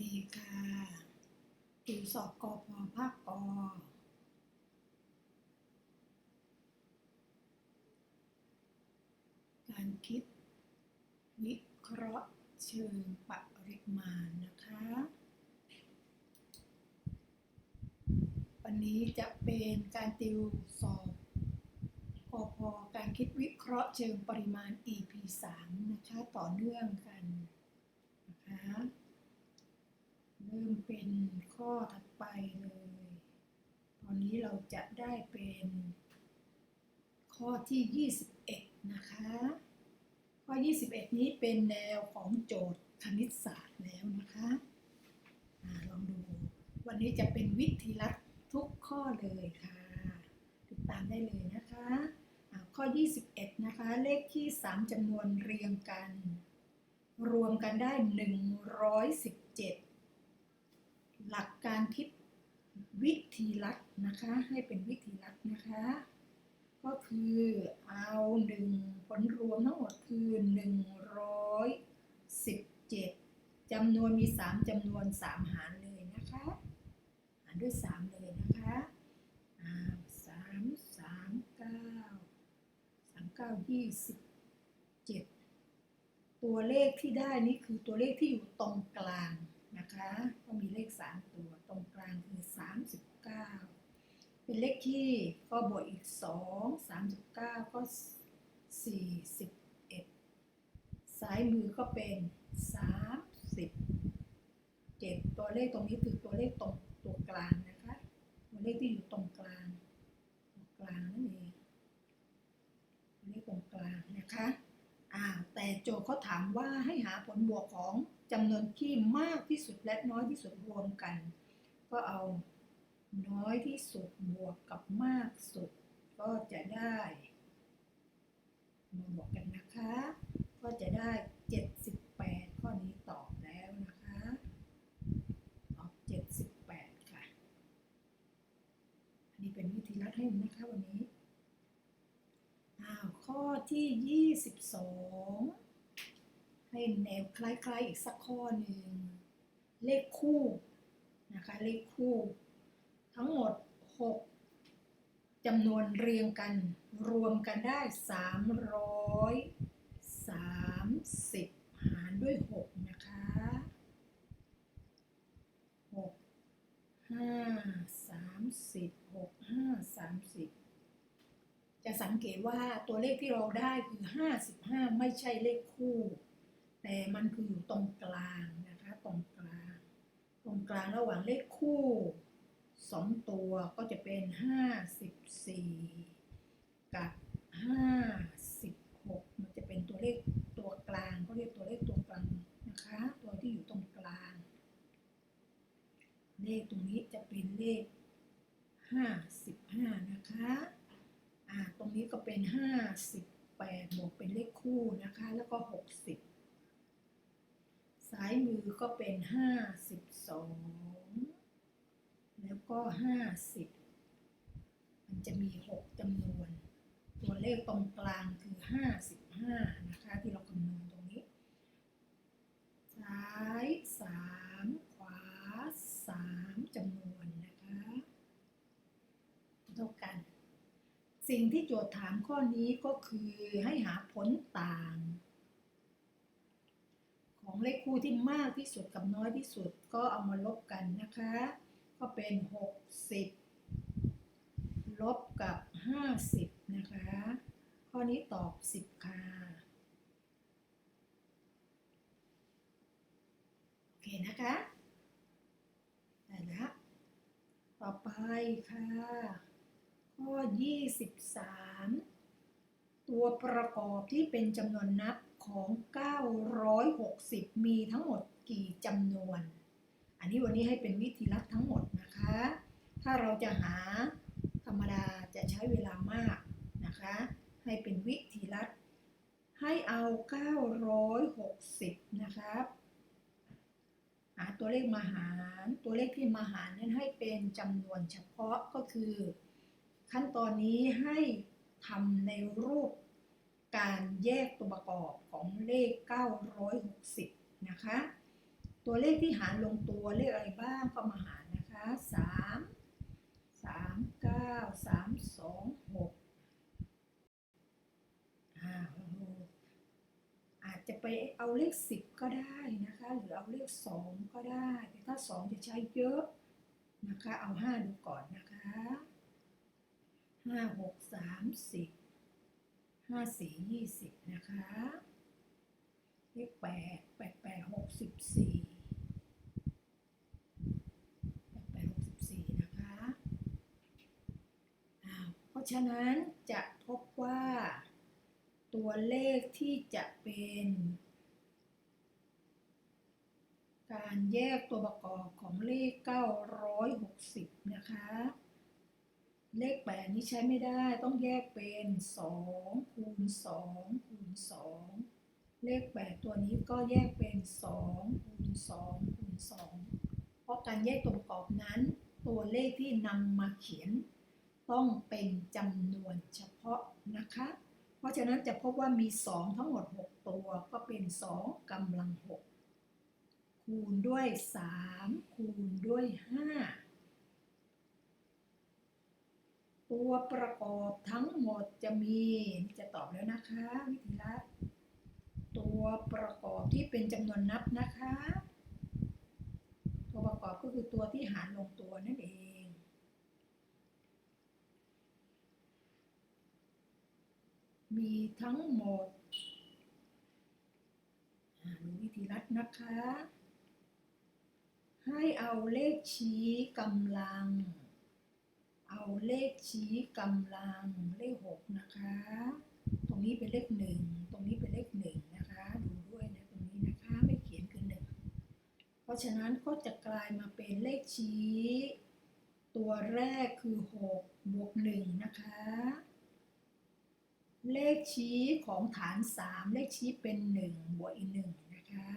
ดีค่ะติวสอบกพภาคกการคิด วิเคราะห์เชิงปริมาณนะคะ วันนี้จะเป็นการติวสอบกพการคิดวิเคราะห์เชิงปริมาณ EP 3 นะคะ ต่อเนื่องกันนะคะ เริ่มเป็นข้อถัดไปเลย ตอนนี้เราจะได้เป็น ข้อที่ 21 นะคะ ข้อ 21 นี้เป็นแนวของโจทย์คณิตศาสตร์แล้วนะคะอาลองดู วันนี้จะเป็นวิธีลัดทุกข้อเลยค่ะ ติดตามได้เลยนะคะอ่าข้อ 21 นะคะ เลขที่ 3จำนวนเรียงกัน รวมกันได้ 117 หลักการคิดวิธีลัดนะคะให้เป็นวิธีลัดนะคะ ก็คือเอาหนึ่งผลรวมทั้งหมดคือ117จำนวนมี3จำนวน3หารเลยนะคะ หารด้วย3เลยนะคะสามสามเก้าสามเก้ายี่สิบเจ็ดตัวเลขที่ได้นี่คือตัวเลขที่อยู่ตรงกลาง นะคะก็มีเลข 3 ตัวตรงกลางคือ 39 เป็นเลขที่ก็บวกอีก 2 39 ก็ 41 ซ้ายมือก็เป็น37ตัวเลขตรงนี้คือตัวเลขตรงตัวกลางนะคะ ตัวเลขที่อยู่ตรงกลางตรงกลางนั่นเองตัวเลขตรงกลางนะคะอ่าแต่โจทย์เขาถามว่าให้หาผลบวกของ จำนวนที่มากที่สุดและน้อยที่สุดรวมกัน ก็เอาน้อยที่สุดบวกกับมากสุด ก็จะได้มาบวกกันนะคะ ก็จะได้ 78 ข้อนี้ตอบแล้วนะคะตอบ78 ค่ะ อันนี้เป็นวิธีรัดให้นะคะวันนี้อ้าวข้อที่ 22 ให้แนวคล้ายๆอีกสักข้อหนึ่งเลขคู่นะคะเลขคู่ ทั้งหมด 6จำนวนเรียงกันรวมกันได้ 330 หารด้วย 6 นะคะ 6 5 30 6 5 30จะสังเกตว่าตัวเลขที่เราได้คือ 55 ไม่ใช่เลขคู่ แต่มันคืออยู่ตรงกลางนะคะ ตรงกลาง ตรงกลางระหว่างเลขคู่สองตัวก็จะเป็น54กับ56มันจะเป็นตัวเลขตัวกลางก็เรียกตัวเลขตัวกลางนะคะ ตัวที่อยู่ตรงกลาง เลขตรงนี้จะเป็นเลข55นะคะอ่าตรงนี้ก็เป็น58บวกเป็นเลขคู่นะคะ แล้วก็60 ซ้ายมือก็เป็น52แล้วก็50มันจะมี6จำนวน ตัวเลขตรงกลางคือ55นะคะ ที่เราคำนวณตรงนี้ ซ้าย3ขวา3จำนวนนะคะเท่ากัน สิ่งที่โจทย์ถามข้อนี้ก็คือให้หาผลต่าง ของเลขคู่ที่มากที่สุดกับน้อยที่สุดก็เอามาลบกันนะคะ ก็เป็น 60 ลบกับ 50 นะคะ ข้อนี้ตอบ 10 ค่ะ โอเคนะคะได้ล้วต่อไปค่ะ ข้อ 23 ตัวประกอบที่เป็นจำนวนนับ ของ 960 มีทั้งหมดกี่จำนวน อันนี้วันนี้ให้เป็นวิธีลัดทั้งหมดนะคะ ถ้าเราจะหาธรรมดาจะใช้เวลามากนะคะ ให้เป็นวิธีลัดให้เอา 960 นะครับหาตัวเลขมาหาร ตัวเลขที่มาหารนั้นให้เป็นจำนวนเฉพาะก็คือ ขั้นตอนนี้ให้ทำในรูป การแยกตัวประกอบของเลข 960 นะคะ ตัวเลขที่หารลงตัวเลขอะไรบ้างก็มาหารนะคะสามสามเก้าสามสองหกอ่าองดูอาจจะไปเอาเลขสิบก็ได้นะคะ หรือเอาเลขสองก็ได้ แต่ถ้าสองจะใช้เยอะนะคะ เอาห้าดูก่อนนะคะห้าหกสามสิบ ห้าสี่ยี่สิบนะคะเลขแปดแปดแปดหกสิบสี่แปดแปดหกสิบสี่นะคะอ้าวเพราะฉะนั้นจะพบว่า ตัวเลขที่จะเป็น การแยกตัวประกอบของเลข 960 นะคะ เลข8นี้ใช้ไม่ได้ต้องแยกเป็น2คูณ2คูณ2เลข8ตัวนี้ก็แยกเป็น2คูณ2คูณ2เพราะการแยกตัวประกอบนั้น ตัวเลขที่นำมาเขียน ต้องเป็นจำนวนเฉพาะนะคะ เพราะฉะนั้นจะพบว่ามี 2 ทั้งหมด 6 ตัวก็เป็น 2กำลัง 6 คูณด้วย 3 คูณด้วย 5 ตัวประกอบทั้งหมดจะมีจะตอบแล้วนะคะ วิธีละ ตัวประกอบที่เป็นจำนวนนับนะคะ ตัวประกอบก็คือตัวที่หารลงตัวนั่นเองมีทั้งหมดดูวิธีรัดนะคะ ให้เอาเลขชี้กำลัง เอาเลขชี้กำลังเลขหกนะคะ ตรงนี้เป็นเลขหนึ่งตรงนี้เป็นเลขหนึ่งนะคะ ดูด้วยนะตรงนี้นะคะไม่เขียนคือหนึ่งเพราะฉะนั้นก็จะกลายมาเป็นเลขชี้ ตัวแรกคือ 6 บวก1นะคะ เลขชี้ของฐาน 3 เลขชี้เป็น 1 บวกอีก1นะคะ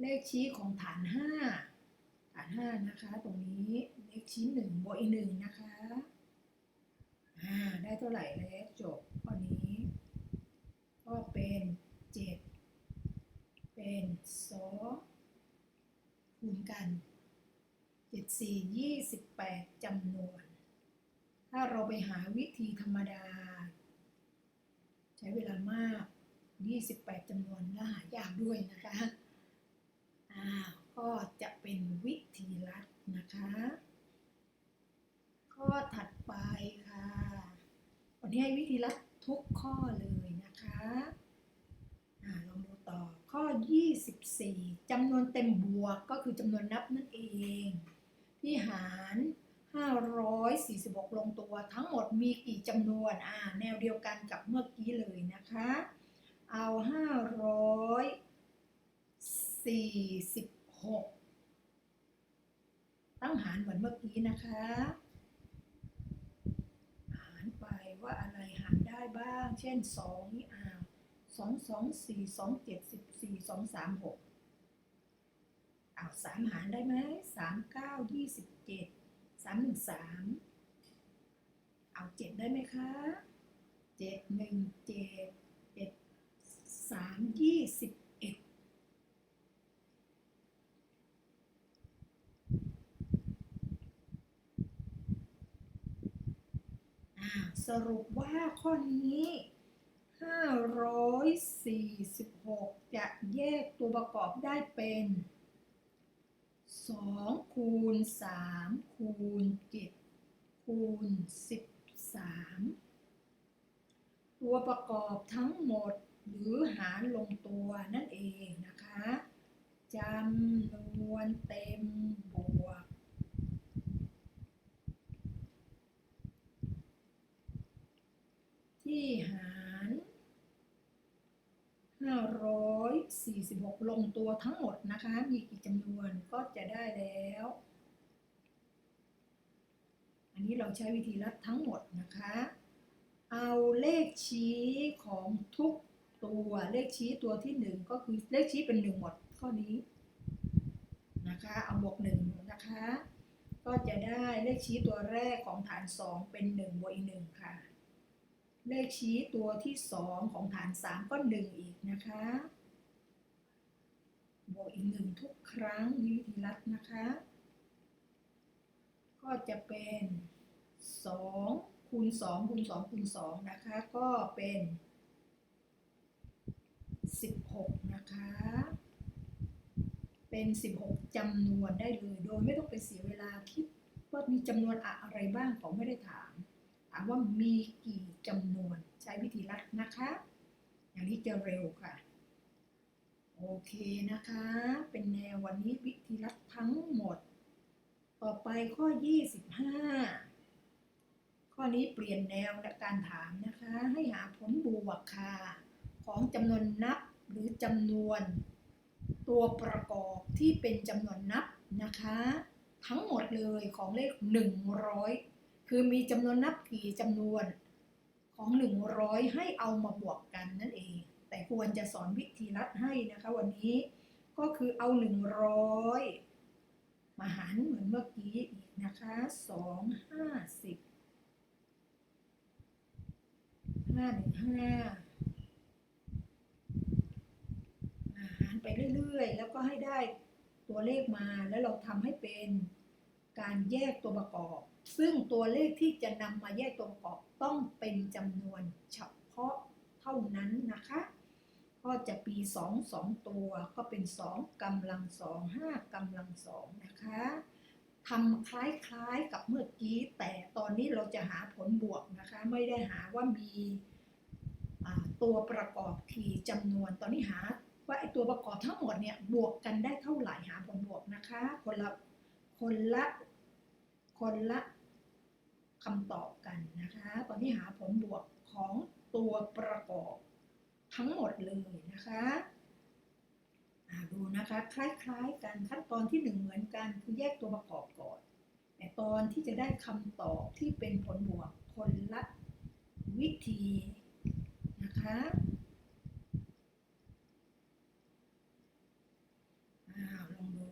เลขชี้ของฐาน 5 ฐาน 5 นะคะตรงนี้ เลขชี้1บวกอีก1นะคะอ่าได้เท่าไหร่แล้วจบข้อนี้ ก็เป็น7เป็น2คูณกัน7 4 28จำนวน ถ้าเราไปหาวิธีธรรมดา ใช้เวลามาก 28จำนวนและหายากด้วยนะคะ อ่า ก็จะเป็นวิธีลัดนะคะ ข้อถัดไปค่ะ วันนี้ให้วิธีลัดทุกข้อเลยนะคะอ่าลองดูต่อข้อ 24จำนวนเต็มบวกก็คือจำนวนนับนั่นเอง ที่หาร 546 ลงตัวทั้งหมดมีกี่จำนวนอ่าแนวเดียวกันกับเมื่อกี้เลยนะคะ เอา 546 ตั้งหารเหมือนเมื่อกี้นะคะ ว่าอะไรหารได้บ้าง เช่น2นี่อ่า2 2 4 2 7 14 2 3 6อ้าวสามหารได้ไหมสามเก้ายี่สิบเจ็ดสามหนึ่งสามเอาเจ็ดได้ไหมคะเจ็ดหนึ่งเจ็ดเจ็ดสามยี่สิบเอ็ดอ่า สรุปว่าข้อนี้ 546 จะแยกตัวประกอบได้เป็น 2 คูณ 3 คูณ 7 คูณ 13 ตัวประกอบทั้งหมดหรือหารลงตัวนั่นเองนะคะจำนวนเต็มบวก ที่หาร546 ลงตัวทั้งหมดนะคะ มีกี่จำนวนก็จะได้แล้ว อันนี้เราใช้วิธีลัดทั้งหมดนะคะ เอาเลขชี้ของทุกตัวเลขชี้ตัวที่หนึ่งก็คือเลขชี้เป็นหนึ่งหมดข้อนี้นะคะเอาบวกหนึ่งนะคะ ก็จะได้เลขชี้ตัวแรกของฐานสองเป็นหนึ่งบวกอีกหนึ่งค่ะ เลขชี้ตัวที่สองของฐานสามก็หนึ่งอีกนะคะ บวกอีกหนึ่งทุกครั้งวิธีลัดนะคะ ก็จะเป็นสองคูณสองคูณสองคูณสองนะคะ ก็เป็นสิบหกนะคะ เป็นสิบหกจำนวนได้เลย โดยไม่ต้องไปเสียเวลาคิดว่ามีจำนวนอะไรบ้างเขาไม่ได้ถามามว่ามีกี่จำนวนใช้วิธีลัดนะคะ อย่างนี้จะเร็วค่ะ โอเคนะคะ เป็นแนววันนี้วิธีลัดทั้งหมด ต่อไปข้อ 25 ข้อนี้เปลี่ยนแนวและการถามนะคะ ให้หาผลบวกค่ะ ของจำนวนนับหรือจำนวน ตัวประกอบที่เป็นจำนวนนับนะคะ ทั้งหมดเลยของเลข 100 คือมีจำนวนนับกี่จำนวนของ 100 ให้เอามาบวกกันนั่นเอง แต่ควรจะสอนวิธีลัดให้นะคะวันนี้ก็คือเอา 100 มาหารเหมือนเมื่อกี้อีกนะคะสองห้าสิบห้าหนึ่งห้าหารไปเรื่อยๆ แล้วก็ให้ได้ตัวเลขมาแล้วเราทำให้เป็นการแยกตัวประกอบ ซึ่งตัวเลขที่จะนำมาแยกตัวประกอบต้องเป็นจำนวนเฉพาะเท่านั้นนะคะ ก็จะปี 2 2 ตัวก็เป็น 2กำลัง 2 5กำลัง 2 นะคะทำคล้ายๆกับเมื่อกี้ แต่ตอนนี้เราจะหาผลบวกนะคะ ไม่ได้หาว่ามีตัวประกอบกี่จำนวนตอนนี้หา ว่าไอตัวประกอบทั้งหมดเนี่ยบวกกันได้เท่าไหร่หาผลบวกนะคะ คนละคนละคนละ คำตอบกันนะคะ ตอนนี้หาผลบวกของตัวประกอบทั้งหมดเลยนะคะดูนะคะคล้ายๆกันขั้นตอนที่หนึ่งเหมือนกันคือแยกตัวประกอบก่อน แต่ตอนที่จะได้คำตอบที่เป็นผลบวกคนละวิธีนะคะอ้าวลองดู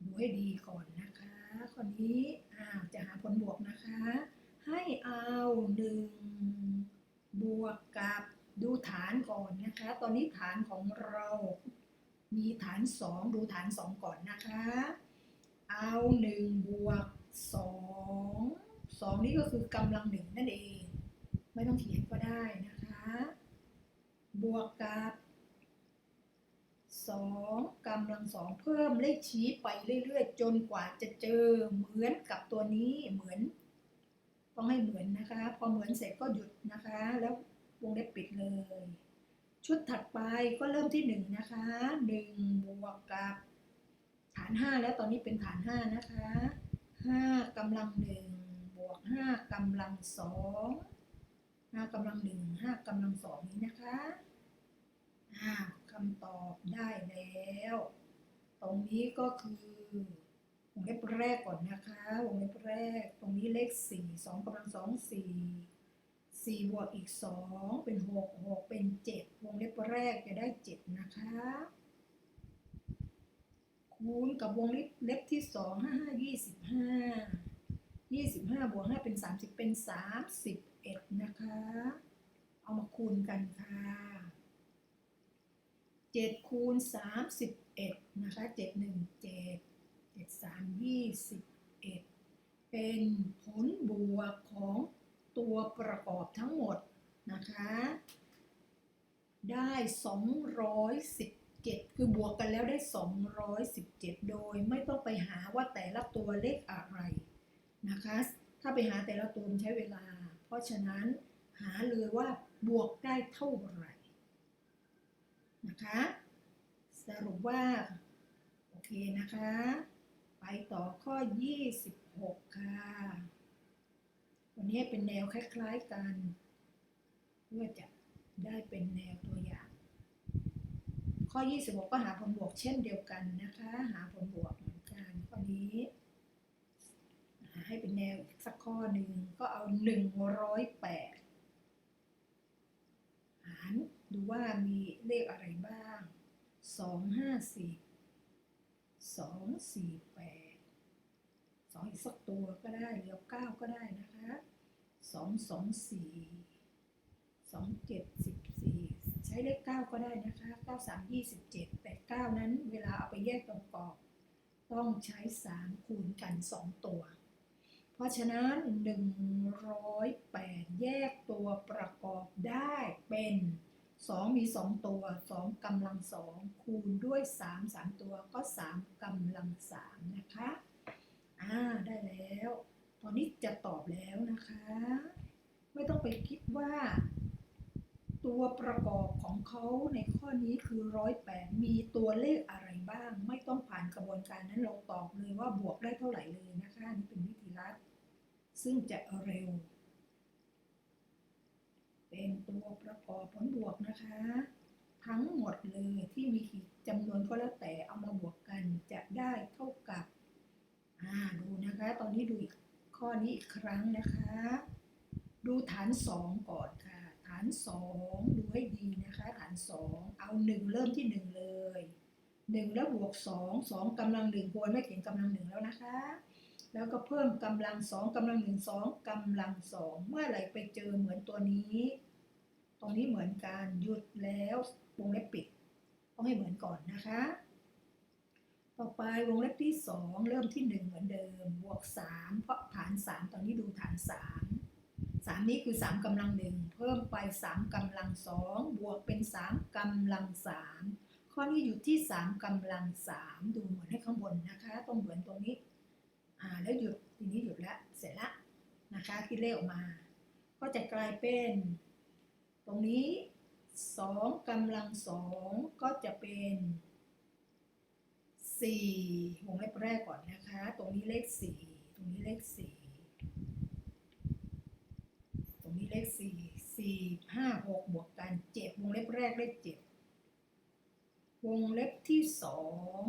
ดูให้ดีก่อนนะคะข้อนี้อ้าวจะหาผลบวกนะคะ ให้เอา หนึ่งบวกกับดูฐานก่อนนะคะ ตอนนี้ฐานของเรา มีฐานสองดูฐานสองก่อนนะคะ เอาหนึ่งบวกสองสองนี่ก็คือกำลังหนึ่งนั่นเอง ไม่ต้องเขียนก็ได้นะคะ บวกกับสองกำลังสองเพิ่มเลขชี้ไปเรื่อย ๆ จนกว่าจะเจอเหมือนกับตัวนี้เหมือน ต้องให้เหมือนนะคะ พอเหมือนเสร็จก็หยุดนะคะ แล้ววงเล็บปิดเลย ชุดถัดไปก็เริ่มที่หนึ่งนะคะหนึ่งบวกกับฐานห้าแล้วตอนนี้เป็นฐานห้านะคะห้ากำลังหนึ่งบวกห้ากำลังสองห้ากำลังหนึ่งห้ากำลังสองนี้นะคะอ่าคำตอบได้แล้ว ตรงนี้ก็คือ วงเล็บแรกก่อนนะคะ วงเล็บแรก ตรงนี้เลขสี่สองกำลังสองสี่สี่บวกอีกสองเป็นหกหกเป็นเจ็ดวงเล็บแรกจะได้เจ็ดนะคะ คูณกับวงเล็บเล็บที่สองห้าห้ายี่สิบห้ายี่สิบห้าบวกห้าเป็นสามสิบเป็นสามสิบเอ็ดนะคะ เอามาคูณกันค่ะเจ็ดคูณสามสิบเอ็ดนะคะเจ็ดหนึ่งเจ็ด เจ็ดสามยี่สิบเอ็ดเป็นผลบวกของตัวประกอบทั้งหมดนะคะ ได้ 217 คือบวกกันแล้วได้ 217 โดยไม่ต้องไปหาว่าแต่ละตัวเลขอะไรนะคะ ถ้าไปหาแต่ละตัวมันใช้เวลา เพราะฉะนั้นหาเลยว่าบวกได้เท่าไหร่นะคะ สรุปว่า โอเคนะคะ ไปต่อข้อ 26 ค่ะ วันนี้เป็นแนวคล้ายๆกัน เพื่อจะได้เป็นแนวตัวอย่าง ข้อ 26 ก็หาผลบวกเช่นเดียวกันนะคะ หาผลบวกเหมือนกันข้อนี้ ให้เป็นแนวสักข้อหนึ่งก็เอา 108 หารดูว่ามีเลขอะไรบ้าง สองสี่แปดสองอีกสักตัวก็ได้เลี้ยวเก้าก็ได้นะคะสองสองสี่สองเจ็ดสิบสี่ใช้เลขเก้าก็ได้นะคะเก้าสามยี่สิบเจ็ดแปดเก้านั้นเวลาเอาไปแยกตรงกรอบ ต้องใช้สามคูณกันสองตัว เพราะฉะนั้นหนึ่งร้อยแปดแยกตัวประกอบได้เป็น 2มี2ตัว2กำลัง2คูณด้วย3 3ตัวก็3กำลัง3นะคะ อ่าได้แล้ว ตอนนี้จะตอบแล้วนะคะ ไม่ต้องไปคิดว่า ตัวประกอบของเขาในข้อนี้คือร้อยแปดมีตัวเลขอะไรบ้าง ไม่ต้องผ่านกระบวนการนั้นเราตอบเลยว่าบวกได้เท่าไหร่เลยนะคะนี่เป็นวิธีลัดซึ่งจะเร็ว เป็นตัวประกอบผลบวกนะคะ ทั้งหมดเลยที่มีจำนวนก็แล้วแต่เอามาบวกกันจะได้เท่ากับอ่าดูนะคะ ตอนนี้ดูอีกข้อนี้อีกครั้งนะคะ ดูฐานสองก่อนค่ะ ฐานสองดูให้ดีนะคะ ฐานสองเอาหนึ่งเริ่มที่หนึ่งเลยหนึ่งแล้วบวกสองสองกำลังหนึ่งควรไม่เขียนกำลังหนึ่งแล้วนะคะ แล้วก็เพิ่มกำลังสองกำลังหนึ่งสองกำลังสองเมื่อไหร่ไปเจอเหมือนตัวนี้ รงนี้เหมือนกันหยุดแล้ววงเล็บปิด ต้องให้เหมือนก่อนนะคะ ต่อไปวงเล็บที่สองเริ่มที่หนึ่งเหมือนเดิม บวกสามเพราะฐานสามตอนนี้ดูฐานสามสามนี้คือสามกำลังหนึ่งเพิ่มไปสามกำลังสองบวกเป็นสามกำลังสามข้อนี้อยู่ที่สามกำลังสามดูเหมือนให้ข้างบนนะคะต้องเหมือนตรงนี้อ่าแล้วหยุดทีนี้หยุดแล้วเสร็จละนะคะคิดเลขออกมา ก็จะกลายเป็น ตรงนี้สองกำลังสองก็จะเป็นสี่วงเล็บแรกก่อนนะคะ ตรงนี้เลขสี่ตรงนี้เลขสี่ตรงนี้เลขสี่สี่ห้าหกบวกกันเจ็ดวงเล็บแรกเลขเจ็ดวงเล็บที่สอง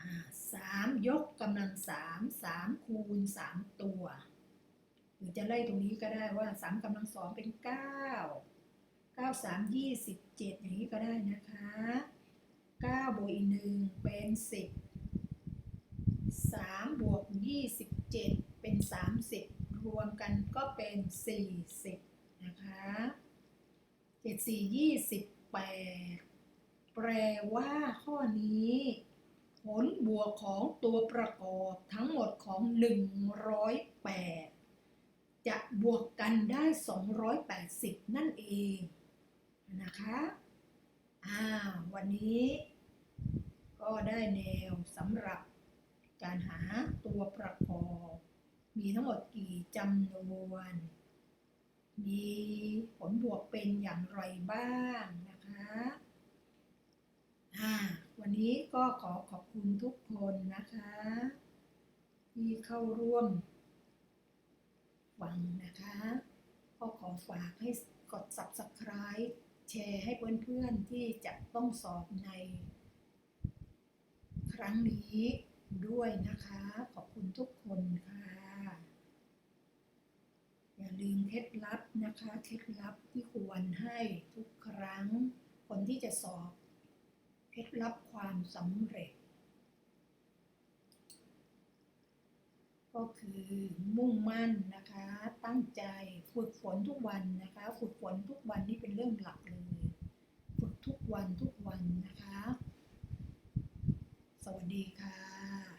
อ่าสามยกกำลังสามสามคูณสามตัว หรือจะไล่ตรงนี้ก็ได้ว่าสามกำลังสองเป็นเก้าเก้าสามยี่สิบเจ็ดอย่างนี้ก็ได้นะคะเก้าบวกอีกหนึ่งเป็นสิบสามบวกยี่สิบเจ็ดเป็นสามสิบรวมกันก็เป็นสี่สิบนะคะเจ็ดสี่ยี่สิบแปดแปลว่าข้อนี้ผลบวกของตัวประกอบทั้งหมดของ 108 จะบวกกันได้ 280 นั่นเองนะคะอ่าวันนี้ก็ได้แนวสำหรับการหาตัวประกอบ มีทั้งหมดกี่จำนวน มีผลบวกเป็นอย่างไรบ้างนะคะอ่าวันนี้ก็ขอขอบคุณทุกคนนะคะ ที่เข้าร่วม ฟังนะคะก็ขอฝากให้กด subscribe แชร์ให้เพื่อนๆที่จะต้องสอบใน ครั้งนี้ด้วยนะคะ ขอบคุณทุกคนค่ะ อย่าลืมเคล็ดลับนะคะเคล็ดลับที่ควรให้ทุกครั้ง คนที่จะสอบ เคล็ดลับความสำเร็จ ก็คือมุ่งมั่นนะคะ ตั้งใจฝึกฝนทุกวันนะคะ ฝึกฝนทุกวันนี่เป็นเรื่องหลักเลย ฝึกทุกวันทุกวันนะคะ สวัสดีค่ะ